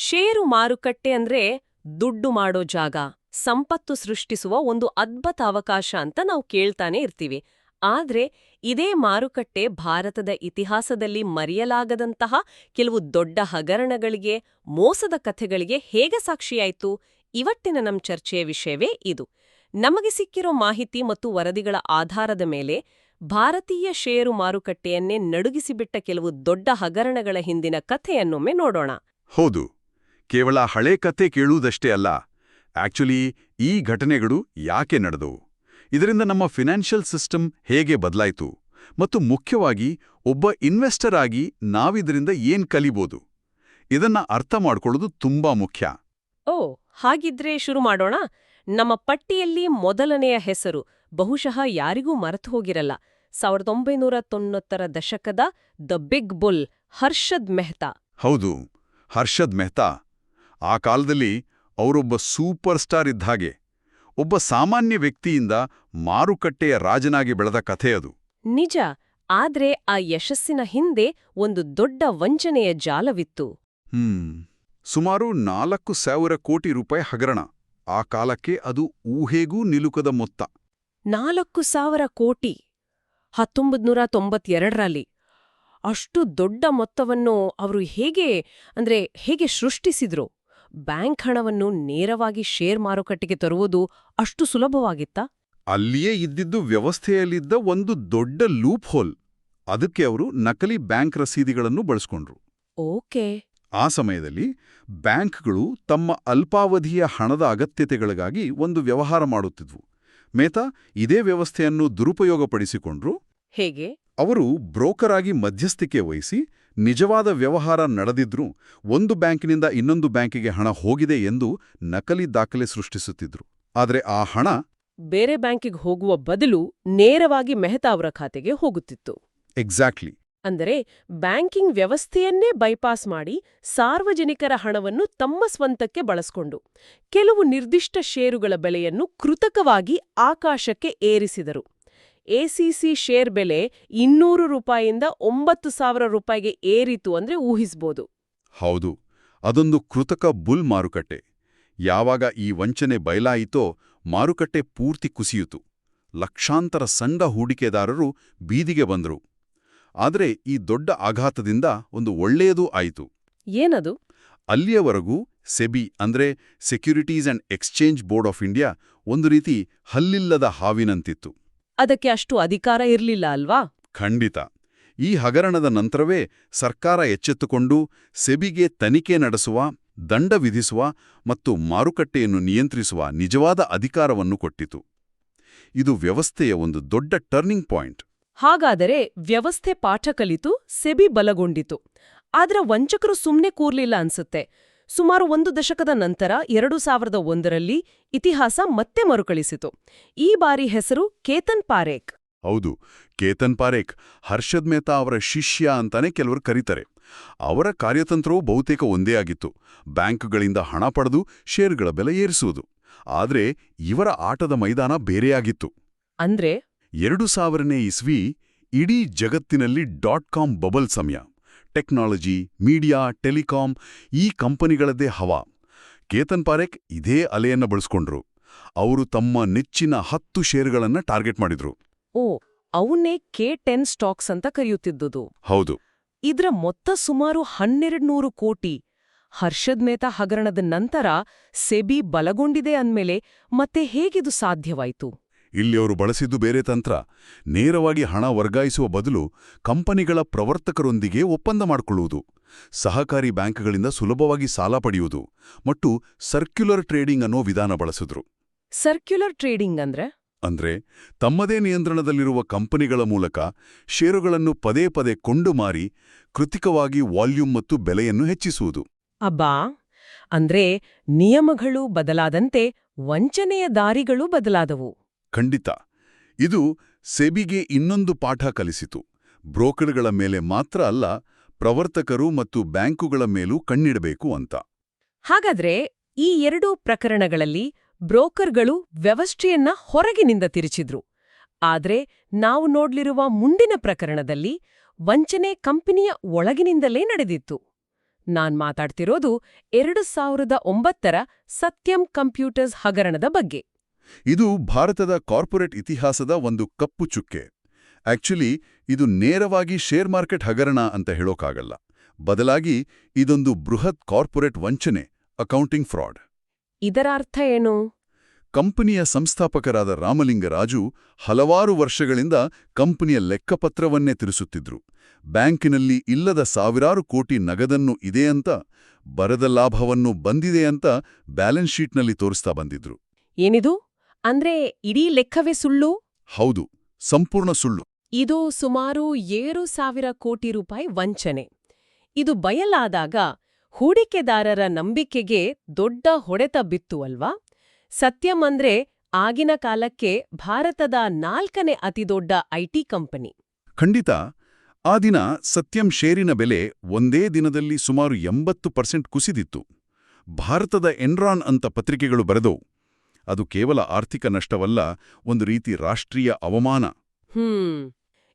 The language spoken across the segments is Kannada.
ಷೇರು ಮಾರುಕಟ್ಟೆ ಅಂದ್ರೆ ದುಡ್ಡು ಮಾಡೋ ಜಾಗ, ಸಂಪತ್ತು ಸೃಷ್ಟಿಸುವ ಒಂದು ಅದ್ಭುತ ಅವಕಾಶ ಅಂತ ನಾವು ಕೇಳ್ತಾನೆ ಇರ್ತೀವಿ. ಆದ್ರೆ ಇದೇ ಮಾರುಕಟ್ಟೆ ಭಾರತದ ಇತಿಹಾಸದಲ್ಲಿ ಮರೆಯಲಾಗದಂತಹ ಕೆಲವು ದೊಡ್ಡ ಹಗರಣಗಳಿಗೆ, ಮೋಸದ ಕಥೆಗಳಿಗೆ ಹೇಗೆ ಸಾಕ್ಷಿಯಾಯಿತು? ಇವತ್ತಿನ ನಮ್ ಚರ್ಚೆಯ ವಿಷಯವೇ ಇದು. ನಮಗೆ ಸಿಕ್ಕಿರೋ ಮಾಹಿತಿ ಮತ್ತು ವರದಿಗಳ ಆಧಾರದ ಮೇಲೆ ಭಾರತೀಯ ಷೇರು ಮಾರುಕಟ್ಟೆಯನ್ನೇ ನಡುಗಿಸಿಬಿಟ್ಟ ಕೆಲವು ದೊಡ್ಡ ಹಗರಣಗಳ ಹಿಂದಿನ ಕಥೆಯನ್ನೊಮ್ಮೆ ನೋಡೋಣ. ಹೌದು. ಕೇವಲ ಹಳೆ ಕತೆ ಕೇಳುವುದಷ್ಟೇ ಅಲ್ಲ. ಆಕ್ಚುಲಿ ಈ ಘಟನೆಗಳು ಯಾಕೆ ನಡೆದವು? ಇದರಿಂದ ನಮ್ಮ ಫಿನಾನ್ಷಿಯಲ್ ಸಿಸ್ಟಮ್ ಹೇಗೆ ಬದಲಾಯಿತು? ಮತ್ತು ಮುಖ್ಯವಾಗಿ ಒಬ್ಬ ಇನ್ವೆಸ್ಟರ್ ಆಗಿ ನಾವಿದರಿಂದ ಏನ್ ಕಲಿಬೋದು? ಇದನ್ನ ಅರ್ಥ ಮಾಡ್ಕೊಳ್ಳೋದು ತುಂಬಾ ಮುಖ್ಯ. ಓ ಹಾಗಿದ್ರೆ ಶುರು ಮಾಡೋಣ. ನಮ್ಮ ಪಟ್ಟಿಯಲ್ಲಿ ಮೊದಲನೆಯ ಹೆಸರು ಬಹುಶಃ ಯಾರಿಗೂ ಮರೆತು ಹೋಗಿರಲ್ಲ. ಸಾವಿರದ ಒಂಬೈನೂರ ತೊಂಬತ್ತರ ದಶಕದ the big bull Harshad Mehta. ಹೌದು ಹರ್ಷದ್ ಮೆಹ್ತಾ. ಆ ಕಾಲದಲ್ಲಿ ಅವರೊಬ್ಬ ಸೂಪರ್ ಸ್ಟಾರ್ ಇದ್ದ ಹಾಗೆ ಒಬ್ಬ ಸಾಮಾನ್ಯ ವ್ಯಕ್ತಿಯಿಂದ ಮಾರುಕಟ್ಟೆಯ ರಾಜನಾಗಿ ಬೆಳೆದ ಕಥೆ ಅದು. ನಿಜ ಆದ್ರೆ ಆ ಯಶಸ್ಸಿನ ಹಿಂದೆ ಒಂದು ದೊಡ್ಡ ವಂಚನೆಯ ಜಾಲವಿತ್ತು. ಹ್ಮ್ ಸುಮಾರು ನಾಲ್ಕು ಸಾವಿರ ಕೋಟಿ ರೂಪಾಯಿ ಹಗರಣ. ಆ ಕಾಲಕ್ಕೆ ಅದು ಊಹೆಗೂ ನಿಲುಕದ ಮೊತ್ತ. ನಾಲ್ಕು ಸಾವಿರ ಕೋಟಿ ಹತ್ತೊಂಬತ್ನೂರ ತೊಂಬತ್ತೆರಡರಲ್ಲಿ ಅಷ್ಟು ದೊಡ್ಡ ಮೊತ್ತವನ್ನು ಅವರು ಹೇಗೆ ಅಂದ್ರೆ ಹೇಗೆ ಸೃಷ್ಟಿಸಿದ್ರು? ಬ್ಯಾಂಕ್ ಹಣವನ್ನು ನೇರವಾಗಿ ಶೇರ್ ಮಾರುಕಟ್ಟೆಗೆ ತರುವುದು ಅಷ್ಟು ಸುಲಭವಾಗಿತ್ತಾ? ಅಲ್ಲಿಯೇ ಇದ್ದಿದ್ದು ವ್ಯವಸ್ಥೆಯಲ್ಲಿದ್ದ ಒಂದು ದೊಡ್ಡ ಲೂಪ್ ಹೋಲ್ ಅದಕ್ಕೆ ಅವರು ನಕಲಿ ಬ್ಯಾಂಕ್ ರಸೀದಿಗಳನ್ನು ಬಳಸ್ಕೊಂಡ್ರು. ಓಕೆ. ಆ ಸಮಯದಲ್ಲಿ ಬ್ಯಾಂಕ್ಗಳು ತಮ್ಮ ಅಲ್ಪಾವಧಿಯ ಹಣದ ಅಗತ್ಯತೆಗಳಿಗಾಗಿ ಒಂದು ವ್ಯವಹಾರ ಮಾಡುತ್ತಿದ್ವು. ಮೇತಾ ಇದೇ ವ್ಯವಸ್ಥೆಯನ್ನು ದುರುಪಯೋಗಪಡಿಸಿಕೊಂಡ್ರು? ಹೇಗೆ? ಅವರು ಬ್ರೋಕರ್ ಆಗಿ ಮಧ್ಯಸ್ಥಿಕೆ ವಹಿಸಿ ನಿಜವಾದ ವ್ಯವಹಾರ ನಡೆದಿದ್ರೂ ಒಂದು ಬ್ಯಾಂಕಿನಿಂದ ಇನ್ನೊಂದು ಬ್ಯಾಂಕಿಗೆ ಹಣ ಹೋಗಿದೆ ಎಂದು ನಕಲಿ ದಾಖಲೆ ಸೃಷ್ಟಿಸುತ್ತಿದ್ರು. ಆದರೆ ಆ ಹಣ ಬೇರೆ ಬ್ಯಾಂಕಿಗೆ ಹೋಗುವ ಬದಲು ನೇರವಾಗಿ ಮೆಹತಾ ಅವರ ಖಾತೆಗೆ ಹೋಗುತ್ತಿತ್ತು. ಎಕ್ಸಾಕ್ಟ್ಲಿ ಅಂದರೆ ಬ್ಯಾಂಕಿಂಗ್ ವ್ಯವಸ್ಥೆಯನ್ನೇ ಬೈಪಾಸ್ ಮಾಡಿ ಸಾರ್ವಜನಿಕರ ಹಣವನ್ನು ತಮ್ಮ ಸ್ವಂತಕ್ಕೆ ಬಳಸ್ಕೊಂಡು ಕೆಲವು ನಿರ್ದಿಷ್ಟ ಷೇರುಗಳ ಬೆಲೆಯನ್ನು ಕೃತಕವಾಗಿ ಆಕಾಶಕ್ಕೆ ಏರಿಸಿದರು. ಎಸಿಸಿ ಶೇರ್ ಬೆಲೆ ಇನ್ನೂರು ರೂಪಾಯಿಯಿಂದ ಒಂಬತ್ತು ಸಾವಿರ ರೂಪಾಯಿಗೆ ಏರಿತು ಅಂದ್ರೆ ಊಹಿಸಬಹುದು ಹೌದು ಅದೊಂದು ಕೃತಕ ಬುಲ್ ಮಾರುಕಟ್ಟೆ. ಯಾವಾಗ ಈ ವಂಚನೆ ಬಯಲಾಯಿತೋ ಮಾರುಕಟ್ಟೆ ಪೂರ್ತಿ ಕುಸಿಯಿತು. ಲಕ್ಷಾಂತರ ಸಣ್ಣ ಹೂಡಿಕೆದಾರರು ಬೀದಿಗೆ ಬಂದರು. ಆದರೆ ಈ ದೊಡ್ಡ ಆಘಾತದಿಂದ ಒಂದು ಒಳ್ಳೆಯದೂ ಆಯಿತು. ಏನದು? ಅಲ್ಲಿಯವರೆಗೂ ಸೆಬಿ ಅಂದ್ರೆ securities and exchange board of India ಒಂದು ರೀತಿ ಹಲ್ಲಿಲ್ಲದ ಹಾವಿನಂತಿತ್ತು. ಅದಕ್ಕೆ ಅಷ್ಟು ಅಧಿಕಾರ ಇರಲಿಲ್ಲ ಅಲ್ವಾ? ಖಂಡಿತ. ಈ ಹಗರಣದ ನಂತರವೇ ಸರ್ಕಾರ ಎಚ್ಚೆತ್ತುಕೊಂಡು ಸೆಬಿಗೆ ತನಿಖೆ ನಡೆಸುವ ದಂಡ ವಿಧಿಸುವ ಮತ್ತು ಮಾರುಕಟ್ಟೆಯನ್ನು ನಿಯಂತ್ರಿಸುವ ನಿಜವಾದ ಅಧಿಕಾರವನ್ನು ಕೊಟ್ಟಿತು. ಇದು ವ್ಯವಸ್ಥೆಯ ಒಂದು ದೊಡ್ಡ ಟರ್ನಿಂಗ್ ಪಾಯಿಂಟ್ ಹಾಗಾದರೆ ವ್ಯವಸ್ಥೆ ಪಾಠ ಕಲಿತು ಸೆಬಿ ಬಲಗೊಂಡಿತು. ಆದ್ರ ವಂಚಕರು ಸುಮ್ನೆ ಕೂರ್ಲಿಲ್ಲ ಅನ್ಸುತ್ತೆ. ಸುಮಾರು ಒಂದು ದಶಕದ ನಂತರ ಎರಡು ಸಾವಿರದ ಒಂದರಲ್ಲಿ ಇತಿಹಾಸ ಮತ್ತೆ ಮರುಕಳಿಸಿತು. ಈ ಬಾರಿ ಹೆಸರು ಕೇತನ್ ಪಾರೇಖ್. ಹೌದು ಕೇತನ್ ಪಾರೇಖ್ ಹರ್ಷದ್ ಮೆಹ್ತಾ ಅವರ ಶಿಷ್ಯ ಅಂತಾನೆ ಕೆಲವರು ಕರೀತಾರೆ. ಅವರ ಕಾರ್ಯತಂತ್ರವೂ ಬಹುತೇಕ ಒಂದೇ ಆಗಿತ್ತು. ಬ್ಯಾಂಕ್ಗಳಿಂದ ಹಣ ಪಡೆದು ಷೇರುಗಳ ಬೆಲೆ ಏರಿಸುವುದು. ಆದರೆ ಇವರ ಆಟದ ಮೈದಾನ ಬೇರೆಯಾಗಿತ್ತು. ಅಂದ್ರೆ? ಎರಡು ಸಾವಿರನೇ ಇಸ್ವಿ ಇಡೀ ಜಗತ್ತಿನಲ್ಲಿ ಡಾಟ್ ಕಾಮ್ ಬಬಲ್ ಸಮಯ. ಟೆಕ್ನಾಲಜಿ ಮೀಡಿಯಾ ಟೆಲಿಕಾಂ ಈ ಕಂಪನಿಗಳದ್ದೇ ಹವಾ. ಕೇತನ್ ಪಾರೇಖ್ ಇದೇ ಅಲೆಯನ್ನ ಬಳಸ್ಕೊಂಡ್ರು. ಅವರು ತಮ್ಮ ನೆಚ್ಚಿನ ಹತ್ತು ಷೇರುಗಳನ್ನ ಟಾರ್ಗೆಟ್ ಮಾಡಿದ್ರು. ಓ ಅವನ್ನೇ ಕೆ ಟೆನ್ ಸ್ಟಾಕ್ಸ್ ಅಂತ ಕರೆಯುತ್ತಿದ್ದುದು. ಹೌದು. ಇದ್ರ ಮೊತ್ತ ಸುಮಾರು ಹನ್ನೆರಡ್ನೂರು ಕೋಟಿ. ಹರ್ಷದ್ ಮೇತಾ ಹಗರಣದ ನಂತರ ಸೆಬಿ ಬಲಗೊಂಡಿದೆ ಅಂದ್ಮೇಲೆ ಮತ್ತೆ ಹೇಗಿದು ಸಾಧ್ಯವಾಯ್ತು? ಇಲ್ಲಿ ಅವರು ಬಳಸಿದ್ದು ಬೇರೆ ತಂತ್ರ. ನೇರವಾಗಿ ಹಣ ವರ್ಗಾಯಿಸುವ ಬದಲು ಕಂಪನಿಗಳ ಪ್ರವರ್ತಕರೊಂದಿಗೆ ಒಪ್ಪಂದ ಮಾಡಿಕೊಳ್ಳುವುದು. ಸಹಕಾರಿ ಬ್ಯಾಂಕ್ಗಳಿಂದ ಸುಲಭವಾಗಿ ಸಾಲ ಪಡೆಯುವುದು ಮತ್ತು ಸರ್ಕ್ಯುಲರ್ ಟ್ರೇಡಿಂಗ್ ಅನ್ನೋ ವಿಧಾನ ಬಳಸಿದ್ರು. ಸರ್ಕ್ಯುಲರ್ ಟ್ರೇಡಿಂಗ್ ಅಂದ್ರೆ? ಅಂದ್ರೆ ತಮ್ಮದೇ ನಿಯಂತ್ರಣದಲ್ಲಿರುವ ಕಂಪನಿಗಳ ಮೂಲಕ ಷೇರುಗಳನ್ನು ಪದೇ ಪದೇ ಕೊಂಡು ಮಾರಿ ಕೃತಿಕವಾಗಿ ವಾಲ್ಯೂಮ್ ಮತ್ತು ಬೆಲೆಯನ್ನು ಹೆಚ್ಚಿಸುವುದು. ಅಬ್ಬಾ! ಅಂದ್ರೆ ನಿಯಮಗಳು ಬದಲಾದಂತೆ ವಂಚನೆಯ ದಾರಿಗಳು ಬದಲಾದವು. ಖಂಡಿತ. ಇದು ಸೆಬಿಗೆ ಇನ್ನೊಂದು ಪಾಠ ಕಲಿಸಿತು. ಬ್ರೋಕರ್ಗಳ ಮೇಲೆ ಮಾತ್ರ ಅಲ್ಲ, ಪ್ರವರ್ತಕರು ಮತ್ತು ಬ್ಯಾಂಕುಗಳ ಮೇಲೂ ಕಣ್ಣಿಡಬೇಕು ಅಂತ. ಹಾಗಾದ್ರೆ ಈ ಎರಡೂ ಪ್ರಕರಣಗಳಲ್ಲಿ ಬ್ರೋಕರ್ಗಳು ವ್ಯವಸ್ಥೆಯನ್ನ ಹೊರಗಿನಿಂದ ತಿರುಚಿದ್ರು. ಆದ್ರೆ ನಾವು ನೋಡ್ಲಿರುವ ಮುಂದಿನ ಪ್ರಕರಣದಲ್ಲಿ ವಂಚನೆ ಕಂಪನಿಯ ಒಳಗಿನಿಂದಲೇ ನಡೆದಿತ್ತು. ನಾನ್ ಮಾತಾಡ್ತಿರೋದು ಎರಡು ಸಾವಿರದ ಒಂಬತ್ತರ ಸತ್ಯಂ ಕಂಪ್ಯೂಟರ್ಸ್ ಹಗರಣದ ಬಗ್ಗೆ. ಇದು ಭಾರತದ ಕಾರ್ಪೊರೇಟ್ ಇತಿಹಾಸದ ಒಂದು ಕಪ್ಪು ಚುಕ್ಕೆ. ಆಕ್ಚುಲಿ ಇದು ನೇರವಾಗಿ ಶೇರ್ ಮಾರ್ಕೆಟ್ ಹಗರಣ ಅಂತ ಹೇಳೋಕ್ಕಾಗಲ್ಲ ಬದಲಾಗಿ ಇದೊಂದು ಬೃಹತ್ ಕಾರ್ಪೊರೇಟ್ ವಂಚನೆ ಅಕೌಂಟಿಂಗ್ ಫ್ರಾಡ್. ಇದರ ಅರ್ಥ ಏನು? ಕಂಪನಿಯ ಸಂಸ್ಥಾಪಕರಾದ ರಾಮಲಿಂಗರಾಜು ಹಲವಾರು ವರ್ಷಗಳಿಂದ ಕಂಪನಿಯ ಲೆಕ್ಕಪತ್ರವನ್ನೇ ತಿಳಿಸುತ್ತಿದ್ರು ಬ್ಯಾಂಕಿನಲ್ಲಿ ಇಲ್ಲದ ಸಾವಿರಾರು ಕೋಟಿ ನಗದನ್ನು ಇದೆ ಅಂತ ಬರದ ಲಾಭವನ್ನು ಬಂದಿದೆ ಅಂತ ಬ್ಯಾಲೆನ್ಸ್ ಶೀಟ್ನಲ್ಲಿ ತೋರಿಸ್ತಾ ಬಂದಿದ್ರು. ಏನಿದು? ಅಂದ್ರೆ ಇಡೀ ಲೆಕ್ಕವೇ ಸುಳ್ಳು? ಹೌದು ಸಂಪೂರ್ಣ ಸುಳ್ಳು. ಇದು ಸುಮಾರು ಏಳು ಸಾವಿರ ಕೋಟಿ ರೂಪಾಯಿ ವಂಚನೆ. ಇದು ಬಯಲಾದಾಗ ಹೂಡಿಕೆದಾರರ ನಂಬಿಕೆಗೆ ದೊಡ್ಡ ಹೊಡೆತ ಬಿತ್ತು ಅಲ್ವಾ? ಸತ್ಯಮಂದ್ರೆ ಆಗಿನ ಕಾಲಕ್ಕೆ ಭಾರತದ ನಾಲ್ಕನೇ ಅತಿದೊಡ್ಡ ಐಟಿ ಕಂಪನಿ. ಖಂಡಿತ ಆ ದಿನ ಸತ್ಯಂ ಷೇರಿನ ಬೆಲೆ ಒಂದೇ ದಿನದಲ್ಲಿ ಸುಮಾರು ಎಂಬತ್ತು ಪರ್ಸೆಂಟ್ ಕುಸಿದಿತ್ತು. ಭಾರತದ ಎನ್ರಾನ್ ಅಂತ ಪತ್ರಿಕೆಗಳು ಬರೆದವು ಅದು ಕೇವಲ ಆರ್ಥಿಕ ನಷ್ಟವಲ್ಲ ಒಂದು ರೀತಿ ರಾಷ್ಟ್ರೀಯ ಅವಮಾನ. ಹ್ಮ್.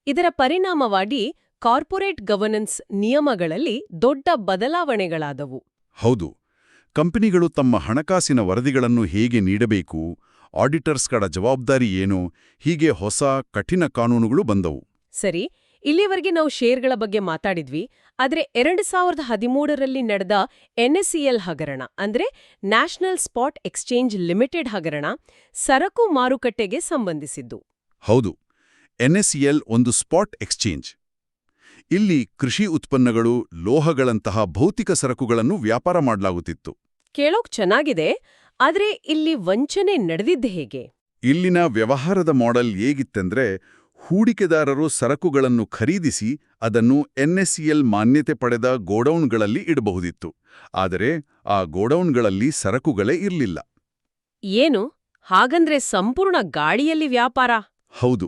ಇದರ ಪರಿಣಾಮವಾಗಿ ಕಾರ್ಪೊರೇಟ್ ಗವರ್ನೆನ್ಸ್ ನಿಯಮಗಳಲ್ಲಿ ದೊಡ್ಡ ಬದಲಾವಣೆಗಳಾದವು. ಹೌದು. ಕಂಪನಿಗಳು ತಮ್ಮ ಹಣಕಾಸಿನ ವರದಿಗಳನ್ನು ಹೇಗೆ ನೀಡಬೇಕು ಆಡಿಟರ್ಸ್ಗಳ ಜವಾಬ್ದಾರಿ ಏನು ಹೀಗೆ ಹೊಸ ಕಠಿಣ ಕಾನೂನುಗಳು ಬಂದವು. ಸರಿ. ಇಲ್ಲಿವರೆಗೆ ನಾವು ಷೇರ್ಗಳ ಬಗ್ಗೆ ಮಾತಾಡಿದ್ವಿ ಆದರೆ ಎರಡು ಸಾವಿರದ ಹದಿಮೂರರಲ್ಲಿ ನಡೆದ ಎನ್ಎಸ್ಸಿಎಲ್ ಹಗರಣ ಅಂದ್ರೆ ನ್ಯಾಷನಲ್ ಸ್ಪಾಟ್ ಎಕ್ಸ್ಚೇಂಜ್ ಲಿಮಿಟೆಡ್ ಹಗರಣ ಸರಕು ಮಾರುಕಟ್ಟೆಗೆ ಸಂಬಂಧಿಸಿದ್ದು. ಹೌದು ಎನ್ಎಸ್ಇಎಲ್ ಒಂದು ಸ್ಪಾಟ್ ಎಕ್ಸ್ಚೇಂಜ್. ಇಲ್ಲಿ ಕೃಷಿ ಉತ್ಪನ್ನಗಳು ಲೋಹಗಳಂತಹ ಭೌತಿಕ ಸರಕುಗಳನ್ನು ವ್ಯಾಪಾರ ಮಾಡಲಾಗುತ್ತಿತ್ತು. ಕೇಳೋಕ್ ಚೆನ್ನಾಗಿದೆ ಆದರೆ ಇಲ್ಲಿ ವಂಚನೆ ನಡೆದಿದ್ದೆ ಹೇಗೆ? ಇಲ್ಲಿನ ವ್ಯವಹಾರದ ಮಾಡೆಲ್ ಹೇಗಿತ್ತೆಂದ್ರೆ ಹೂಡಿಕೆದಾರರು ಸರಕುಗಳನ್ನು ಖರೀದಿಸಿ ಅದನ್ನು ಎನ್ಎಸ್ಇಎಲ್ ಮಾನ್ಯತೆ ಪಡೆದ ಗೋಡೌನ್ಗಳಲ್ಲಿ ಇಡಬಹುದಿತ್ತು. ಆದರೆ ಆ ಗೋಡೌನ್ಗಳಲ್ಲಿ ಸರಕುಗಳೇ ಇರಲಿಲ್ಲ. ಏನು? ಹಾಗಂದ್ರೆ ಸಂಪೂರ್ಣ ಗಾಳಿಯಲ್ಲಿ ವ್ಯಾಪಾರ? ಹೌದು.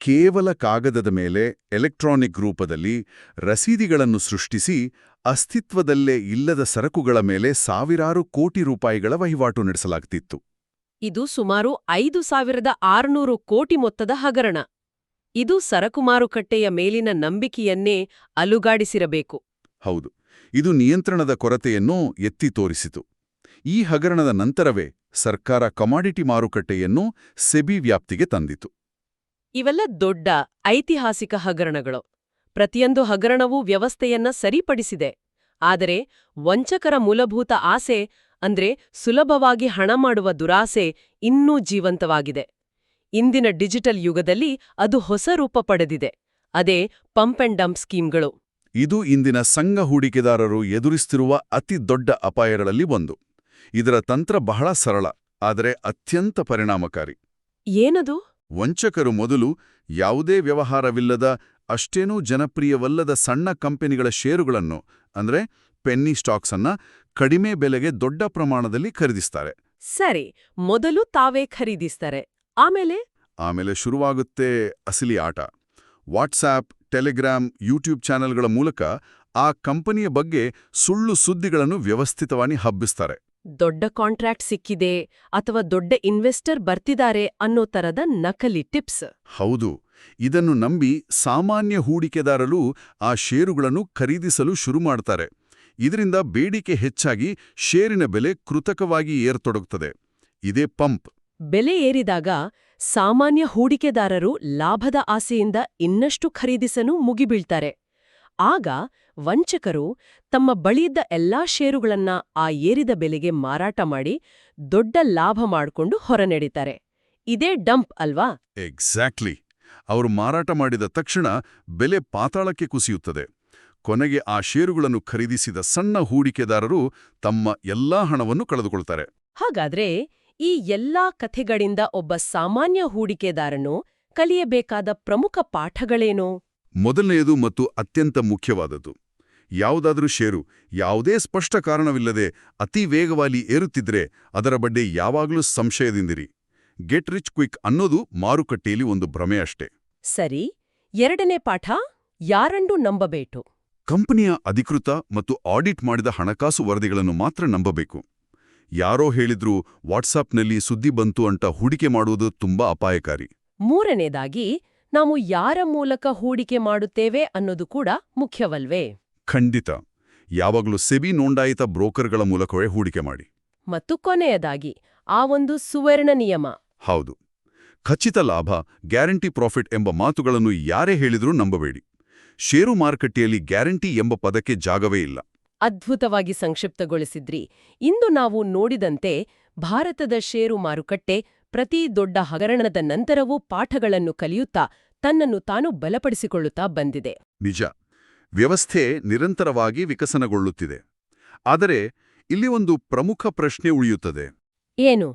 ಕೇವಲ ಕಾಗದದ ಮೇಲೆ ಎಲೆಕ್ಟ್ರಾನಿಕ್ ರೂಪದಲ್ಲಿ ರಸೀದಿಗಳನ್ನು ಸೃಷ್ಟಿಸಿ ಅಸ್ತಿತ್ವದಲ್ಲೇ ಇಲ್ಲದ ಸರಕುಗಳ ಮೇಲೆ ಸಾವಿರಾರು ಕೋಟಿ ರೂಪಾಯಿಗಳ ವಹಿವಾಟು ನಡೆಸಲಾಗ್ತಿತ್ತು. ಇದು ಸುಮಾರು ಐದು ಸಾವಿರದ ಆರುನೂರು ಕೋಟಿ ಮೊತ್ತದ ಹಗರಣ. ಇದು ಸರಕು ಮಾರುಕಟ್ಟೆಯ ಮೇಲಿನ ನಂಬಿಕೆಯನ್ನೇ ಅಲುಗಾಡಿಸಿರಬೇಕು. ಹೌದು ಇದು ನಿಯಂತ್ರಣದ ಕೊರತೆಯನ್ನು ಎತ್ತಿ ತೋರಿಸಿತು. ಈ ಹಗರಣದ ನಂತರವೇ ಸರ್ಕಾರ ಕಮಾಡಿಟಿ ಮಾರುಕಟ್ಟೆಯನ್ನು ಸೆಬಿ ವ್ಯಾಪ್ತಿಗೆ ತಂದಿತು. ಇವೆಲ್ಲ ದೊಡ್ಡ ಐತಿಹಾಸಿಕ ಹಗರಣಗಳು. ಪ್ರತಿಯೊಂದು ಹಗರಣವೂ ವ್ಯವಸ್ಥೆಯನ್ನ ಸರಿಪಡಿಸಿದೆ. ಆದರೆ ವಂಚಕರ ಮೂಲಭೂತ ಆಸೆ ಅಂದ್ರೆ ಸುಲಭವಾಗಿ ಹಣ ಮಾಡುವ ದುರಾಸೆ ಇನ್ನೂ ಜೀವಂತವಾಗಿದೆ. ಇಂದಿನ ಡಿಜಿಟಲ್ ಯುಗದಲ್ಲಿ ಅದು ಹೊಸ ರೂಪ ಪಡೆದಿದೆ. ಅದೇ ಪಂಪ್ ಅಂಡ್ ಡಂಪ್ ಸ್ಕೀಮ್ಗಳು. ಇದು ಇಂದಿನ ಸಂಘ ಹೂಡಿಕೆದಾರರು ಎದುರಿಸುತ್ತಿರುವ ಅತಿ ದೊಡ್ಡ ಅಪಾಯಗಳಲ್ಲಿ ಒಂದು. ಇದರ ತಂತ್ರ ಬಹಳ ಸರಳ ಆದರೆ ಅತ್ಯಂತ ಪರಿಣಾಮಕಾರಿ. ಏನದು? ವಂಚಕರು ಮೊದಲು ಯಾವುದೇ ವ್ಯವಹಾರವಿಲ್ಲದ ಅಷ್ಟೇನೂ ಜನಪ್ರಿಯವಲ್ಲದ ಸಣ್ಣ ಕಂಪನಿಗಳ ಷೇರುಗಳನ್ನು ಅಂದ್ರೆ ಪೆನ್ನಿ ಸ್ಟಾಕ್ಸ್ ಅನ್ನ ಕಡಿಮೆ ಬೆಲೆಗೆ ದೊಡ್ಡ ಪ್ರಮಾಣದಲ್ಲಿ ಖರೀದಿಸ್ತಾರೆ. ಸರಿ ಮೊದಲು ತಾವೇ ಖರೀದಿಸ್ತಾರೆ. ಆಮೇಲೆ? ಆಮೇಲೆ ಶುರುವಾಗುತ್ತೆ ಅಸಲಿ ಆಟ. ವಾಟ್ಸಾಪ್ ಟೆಲಿಗ್ರಾಮ್ ಯೂಟ್ಯೂಬ್ ಚಾನೆಲ್ಗಳ ಮೂಲಕ ಆ ಕಂಪನಿಯ ಬಗ್ಗೆ ಸುಳ್ಳು ಸುದ್ದಿಗಳನ್ನು ವ್ಯವಸ್ಥಿತವಾಗಿ ಹಬ್ಬಿಸ್ತಾರೆ. ದೊಡ್ಡ ಕಾಂಟ್ರಾಕ್ಟ್ ಸಿಕ್ಕಿದೆ ಅಥವಾ ದೊಡ್ಡ ಇನ್ವೆಸ್ಟರ್ ಬರ್ತಿದ್ದಾರೆ ಅನ್ನೋ ತರದ ನಕಲಿ ಟಿಪ್ಸ್. ಹೌದು. ಇದನ್ನು ನಂಬಿ ಸಾಮಾನ್ಯ ಹೂಡಿಕೆದಾರರು ಆ ಷೇರುಗಳನ್ನು ಖರೀದಿಸಲು ಶುರು ಮಾಡ್ತಾರೆ. ಇದರಿಂದ ಬೇಡಿಕೆ ಹೆಚ್ಚಾಗಿ ಷೇರಿನ ಬೆಲೆ ಕೃತಕವಾಗಿ ಏರ್ತೊಡಗುತ್ತದೆ. ಇದೇ ಪಂಪ್. ಬೆಲೆ ಏರಿದಾಗ ಸಾಮಾನ್ಯ ಹೂಡಿಕೆದಾರರು ಲಾಭದ ಆಸೆಯಿಂದ ಇನ್ನಷ್ಟು ಖರೀದಿಸನು ಮುಗಿಬೀಳ್ತಾರೆ. ಆಗ ವಂಚಕರು ತಮ್ಮ ಬಳಿಯಿದ್ದ ಎಲ್ಲಾ ಷೇರುಗಳನ್ನ ಆ ಏರಿದ ಬೆಲೆಗೆ ಮಾರಾಟ ಮಾಡಿ ದೊಡ್ಡ ಲಾಭ ಮಾಡ್ಕೊಂಡು ಹೊರನಡೀತಾರೆ. ಇದೇ ಡಂಪ್ ಅಲ್ವಾ? ಎಕ್ಸಾಕ್ಟ್ಲಿ. ಅವರು ಮಾರಾಟ ಮಾಡಿದ ತಕ್ಷಣ ಬೆಲೆ ಪಾತಾಳಕ್ಕೆ ಕುಸಿಯುತ್ತದೆ. ಕೊನೆಗೆ ಆ ಷೇರುಗಳನ್ನು ಖರೀದಿಸಿದ ಸಣ್ಣ ಹೂಡಿಕೆದಾರರು ತಮ್ಮ ಎಲ್ಲಾ ಹಣವನ್ನು ಕಳೆದುಕೊಳ್ತಾರೆ. ಹಾಗಾದ್ರೆ ಈ ಎಲ್ಲಾ ಕಥೆಗಳಿಂದ ಒಬ್ಬ ಸಾಮಾನ್ಯ ಹೂಡಿಕೆದಾರನು ಕಲಿಯಬೇಕಾದ ಪ್ರಮುಖ ಪಾಠಗಳೇನು? ಮೊದಲನೆಯದು ಮತ್ತು ಅತ್ಯಂತ ಮುಖ್ಯವಾದದ್ದು. ಯಾವುದಾದರೂ ಷೇರು ಯಾವುದೇ ಸ್ಪಷ್ಟ ಕಾರಣವಿಲ್ಲದೆ ಅತಿ ವೇಗವಾಗಿ ಏರುತ್ತಿದ್ರೆ ಅದರ ಬಗ್ಗೆ ಯಾವಾಗಲೂ ಸಂಶಯದಿಂದಿರಿ. ಗೆಟ್ ರಿಚ್ ಕ್ವಿಕ್ ಅನ್ನೋದು ಮಾರುಕಟ್ಟೆಯಲ್ಲಿ ಒಂದು ಭ್ರಮೆ ಅಷ್ಟೇ ಸರಿ ಎರಡನೇ ಪಾಠ ಯಾರಂಡು ನಂಬಬೇಟು ಕಂಪನಿಯ ಅಧಿಕೃತ ಮತ್ತು ಆಡಿಟ್ ಮಾಡಿದ ಹಣಕಾಸು ವರದಿಗಳನ್ನು ಮಾತ್ರ ನಂಬಬೇಕು. ಯಾರೋ ಹೇಳಿದ್ರು ವಾಟ್ಸಾಪ್ನಲ್ಲಿ ಸುದ್ದಿ ಬಂತು ಅಂತ ಹೂಡಿಕೆ ಮಾಡುವುದು ತುಂಬಾ ಅಪಾಯಕಾರಿ. ಮೂರನೇದಾಗಿ ನಾವು ಯಾರ ಮೂಲಕ ಹೂಡಿಕೆ ಮಾಡುತ್ತೇವೆ ಅನ್ನೋದು ಕೂಡ ಮುಖ್ಯವಲ್ವೇ? ಖಂಡಿತ. ಯಾವಾಗಲೂ ಸೆಬಿ ನೋಂದಾಯಿತ ಬ್ರೋಕರ್ಗಳ ಮೂಲಕವೇ ಹೂಡಿಕೆ ಮಾಡಿ. ಮತ್ತು ಕೊನೆಯದಾಗಿ ಆ ಒಂದು ಸುವರ್ಣ ನಿಯಮ. ಹೌದು. ಖಚಿತ ಲಾಭ ಗ್ಯಾರಂಟಿ ಪ್ರಾಫಿಟ್ ಎಂಬ ಮಾತುಗಳನ್ನು ಯಾರೇ ಹೇಳಿದರೂ ನಂಬಬೇಡಿ. ಷೇರು ಮಾರುಕಟ್ಟೆಯಲ್ಲಿ ಗ್ಯಾರಂಟಿ ಎಂಬ ಪದಕ್ಕೆ ಜಾಗವೇ ಇಲ್ಲ. ಅದ್ಭುತವಾಗಿ ಸಂಕ್ಷಿಪ್ತಗೊಳಿಸಿದ್ರಿ. ಇಂದು ನಾವು ನೋಡಿದಂತೆ ಭಾರತದ ಷೇರು ಮಾರುಕಟ್ಟೆ ಪ್ರತಿ ದೊಡ್ಡ ಹಗರಣದ ನಂತರವೂ ಪಾಠಗಳನ್ನು ಕಲಿಯುತ್ತಾ ತನ್ನನ್ನು ತಾನು ಬಲಪಡಿಸಿಕೊಳ್ಳುತ್ತಾ ಬಂದಿದೆ. ನಿಜ. ವ್ಯವಸ್ಥೆ ನಿರಂತರವಾಗಿ ವಿಕಸನಗೊಳ್ಳುತ್ತಿದೆ. ಆದರೆ ಇಲ್ಲಿ ಒಂದು ಪ್ರಮುಖ ಪ್ರಶ್ನೆ ಉಳಿಯುತ್ತದೆ. ಏನು?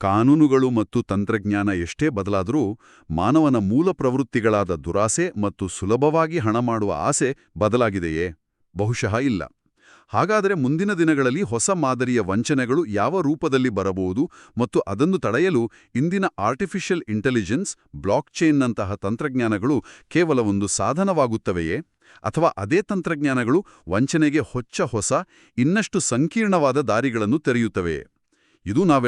ಕಾನೂನುಗಳು ಮತ್ತು ತಂತ್ರಜ್ಞಾನ ಎಷ್ಟೇ ಬದಲಾದರೂ ಮಾನವನ ಮೂಲ ಪ್ರವೃತ್ತಿಗಳಾದ ದುರಾಸೆ ಮತ್ತು ಸುಲಭವಾಗಿ ಹಣ ಮಾಡುವ ಆಸೆ ಬದಲಾಗಿದೆಯೇ? ಬಹುಶಃ ಇಲ್ಲ. ಹಾಗಾದರೆ ಮುಂದಿನ ದಿನಗಳಲ್ಲಿ ಹೊಸ ಮಾದರಿಯ ವಂಚನೆಗಳು ಯಾವ ರೂಪದಲ್ಲಿ ಬರಬಹುದು ಮತ್ತು ಅದನ್ನು ತಡೆಯಲು ಇಂದಿನ ಆರ್ಟಿಫಿಷಿಯಲ್ ಇಂಟೆಲಿಜೆನ್ಸ್ ಬ್ಲಾಕ್ಚೈನ್ನಂತಹ ತಂತ್ರಜ್ಞಾನಗಳು ಕೇವಲ ಒಂದು ಸಾಧನವಾಗುತ್ತವೆಯೇ? ಅಥವಾ ಅದೇ ತಂತ್ರಜ್ಞಾನಗಳು ವಂಚನೆಗೆ ಹೊಚ್ಚ ಹೊಸ, ಇನ್ನಷ್ಟು ಸಂಕೀರ್ಣವಾದ ದಾರಿಗಳನ್ನು ತೆರೆಯುತ್ತವೆಯೇ? ಇದು ನಾವೆ